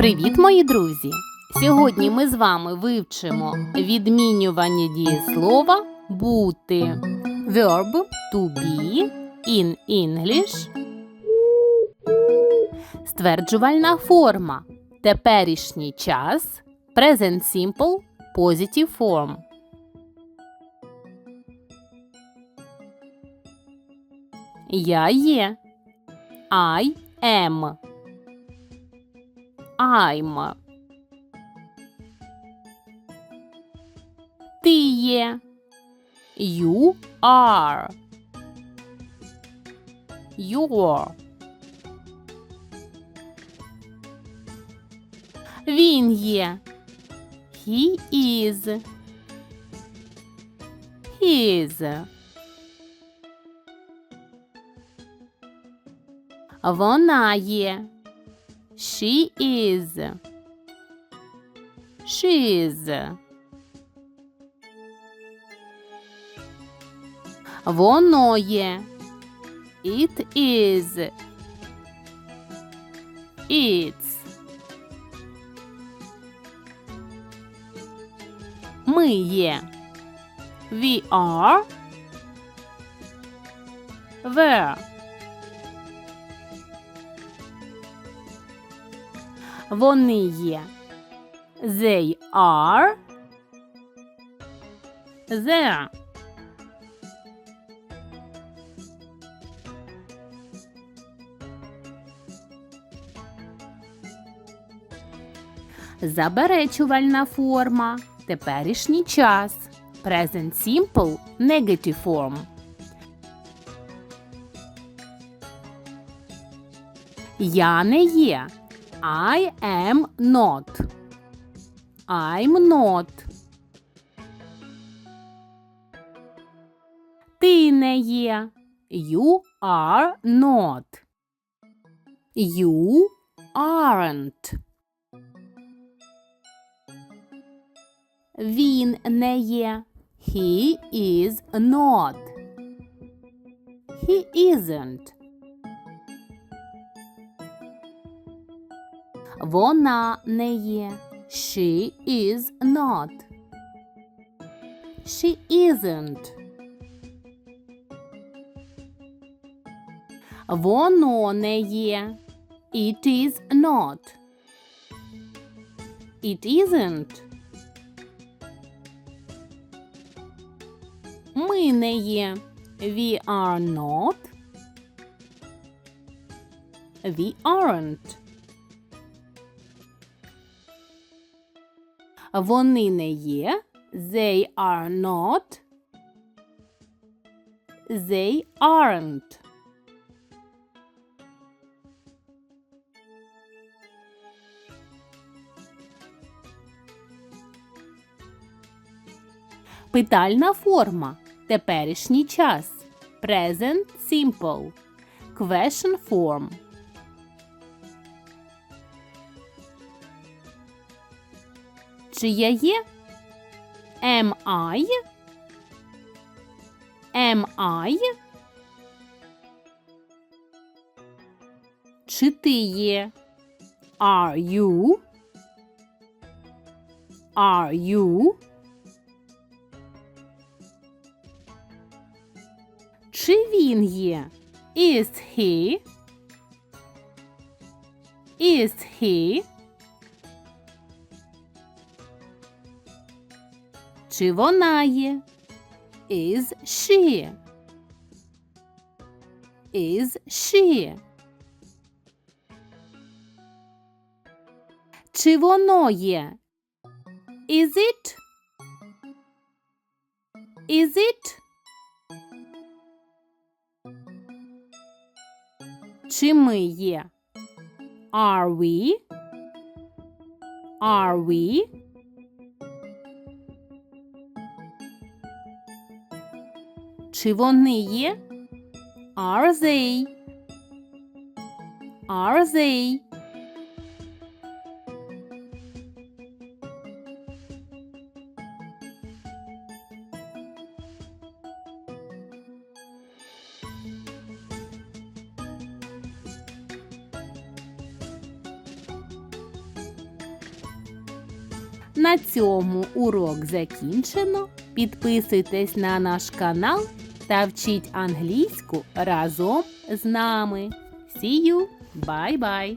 Привіт, мої друзі! Сьогодні ми з вами вивчимо відмінювання дієслова бути verb to be in English. Стверджувальна форма. Теперішній час. Present simple positive form. Я є. I am. I'm. Ти є. You are. You're. Він є. He is. His. Вона є. She is. She's. Воно є. It is. It's. Ми є. We are. Were. Вони є. They are. There. Заперечувальна форма. Теперішній час. Present simple negative form. Я не є. I am not. I'm not. Ти не є. You are not. You aren't. Він не є. He is not. He isn't. Вона не є. She is not. She isn't. Воно не є. It is not. It isn't. Ми не є. We are not. We aren't. Вони не є. They are not. They aren't. Питальна форма. Теперішній час. Present simple. Question form. Чи я є? Am I? Am I? Чи ти є? Are you? Are you? Чи він є? Is he? Is he? Чи вона є? Is she? Is she? Чи воно є? Is it? Is it? Чи ми є? Are we? Are we? Чи вони є? Are they? Are they? На цьому урок закінчено. Підписуйтесь на наш канал та вчіть англійську разом з нами. See you! Bye-bye!